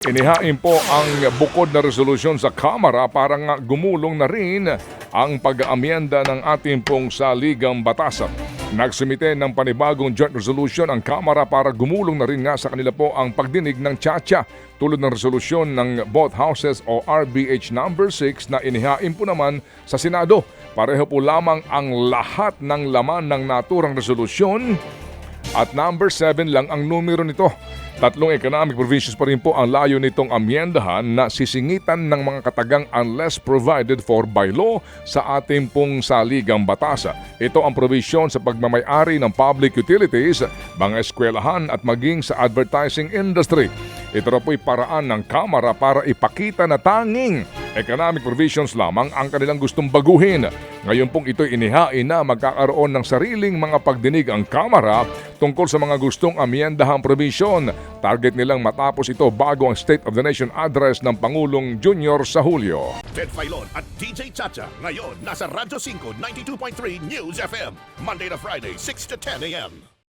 Inihain po ang bukod na resolusyon sa Kamara para nga gumulong na rin ang pag-aamyenda ng ating pong saligang batasan. Nagsumite ng panibagong joint resolution ang Kamara para gumulong na rin nga sa kanila po ang pagdinig ng Chacha tulad ng resolusyon ng both houses o RBH number 6 na inihain po naman sa Senado. Pareho po lamang ang lahat ng laman ng naturang resolusyon at number 7 lang ang numero nito. Tatlong economic provisions pa rin po ang layo nitong amyendahan na sisingitan ng mga katagang unless provided for by law sa ating pong saligang batasa. Ito ang provision sa pagmamayari ng public utilities, mga eskwelahan at maging sa advertising industry. Ito na po'y paraan ng Kamara para ipakita na tanging economic provisions lamang ang kanilang gustong baguhin. Ngayon pong ito'y inihain na magkakaroon ng sariling mga pagdinig ang Kamara tungkol sa mga gustong amyendahang provision. Target nilang matapos ito bago ang State of the Nation address ng Pangulong Junior sa Hulyo. Ted Filon at DJ Chacha. Ngayon, nasa Radyo 5, 92.3 News FM. Monday to Friday, 6 to 10 a.m.